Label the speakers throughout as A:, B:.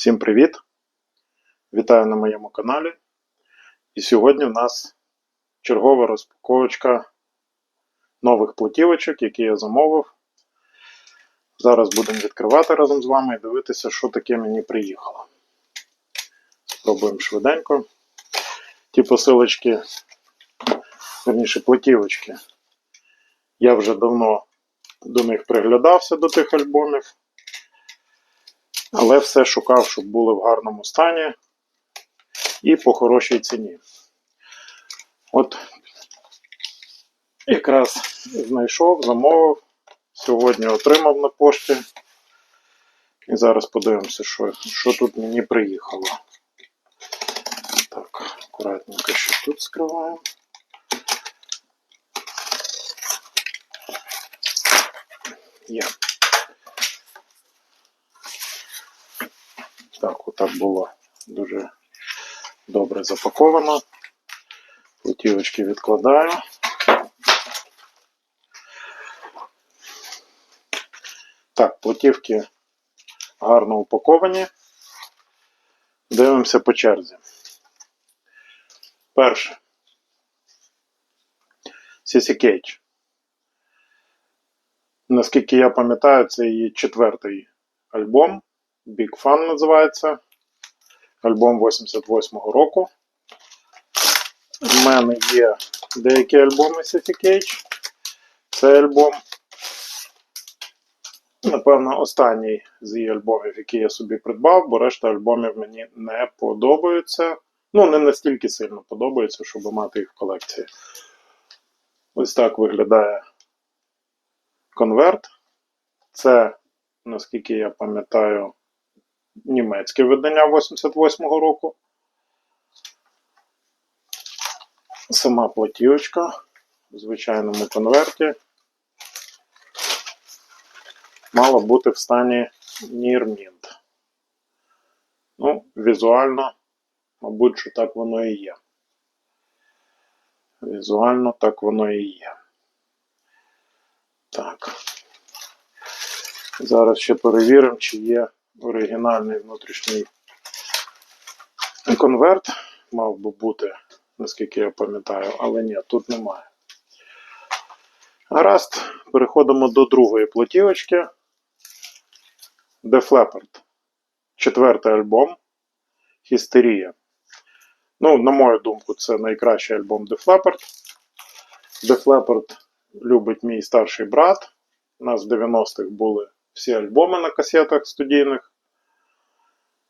A: Всім привіт! Вітаю на моєму каналі. І сьогодні в нас чергова розпаковочка нових платівочок, які я замовив. Зараз будемо відкривати разом з вами і дивитися, що таке мені приїхало. Спробуємо швиденько. Ті посилочки, верніше платівочки. Я вже давно до них приглядався до тих альбомів. Але все шукав, щоб були в гарному стані і по хорошій ціні. От якраз знайшов, замовив, сьогодні отримав на пошті. І зараз подивимося, що, що тут мені приїхало. Так, акуратненько ще тут скриваємо. Є. Так, отак було дуже добре запаковано. Платівочки відкладаю. Так, платівки гарно упаковані. Дивимося по черзі. Перше. Сісі Кейдж. Наскільки я пам'ятаю, це її четвертий альбом. Big Fun називається. Альбом 88-го року. У мене є деякі альбоми City Cage. Це альбом, напевно, останній з її альбомів, який я собі придбав, бо решта альбомів мені не подобаються. Ну, не настільки сильно подобаються, щоб мати їх в колекції. Ось так виглядає конверт. Це, наскільки я пам'ятаю, німецьке видання 88-го року. Сама платівочка в звичайному конверті мала бути в стані Mint. Ну, візуально, мабуть, що так воно і є. Візуально так воно і є. Так. Зараз ще перевіримо, чи є оригінальний внутрішній конверт. Мав би бути, наскільки я пам'ятаю, але ні, тут немає. Гаразд, переходимо до другої платівочки. The Leppard. Четвертий альбом. Хістерія. Ну, на мою думку, це найкращий альбом The Leppard. The Leppard любить мій старший брат. У нас в 90-х були всі альбоми на касетах студійних.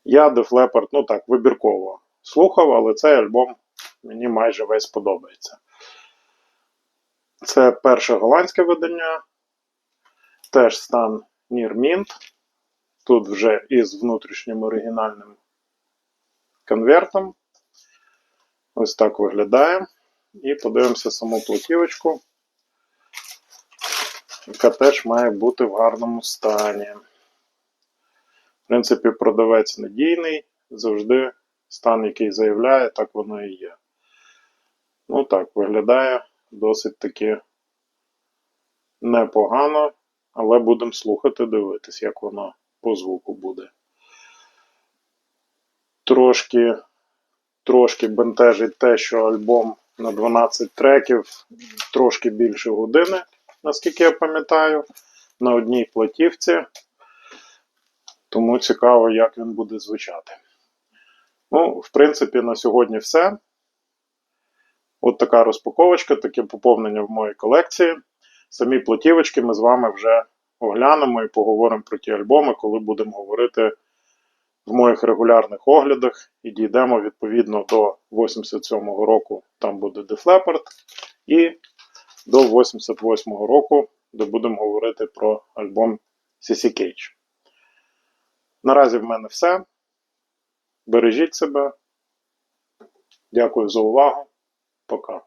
A: Я Def Leppard, ну так, вибірково слухав, але цей альбом мені майже весь подобається. Це перше голландське видання. Теж стан Near Mint. Тут вже із внутрішнім оригінальним конвертом. Ось так виглядає. І подивимося саму платівочку яка теж має бути в гарному стані. Принципі, продавець надійний, завжди стан, який заявляє, так воно і є. Ну так, виглядає досить таки непогано, але будемо слухати, дивитись, як воно по звуку буде. Трошки, трошки бентежить те, що альбом на 12 треків трошки більше години наскільки я пам'ятаю, на одній платівці. Тому цікаво, як він буде звучати. Ну, в принципі, на сьогодні все. От така розпаковочка, таке поповнення в моїй колекції. Самі платівочки ми з вами вже оглянемо і поговоримо про ті альбоми, коли будемо говорити в моїх регулярних оглядах і дійдемо відповідно до 87-го року, там буде The Leppard, і до 88-го року, де будемо говорити про альбом CC Cage. Наразі в мене все. Бережіть себе. Дякую за увагу. Пока.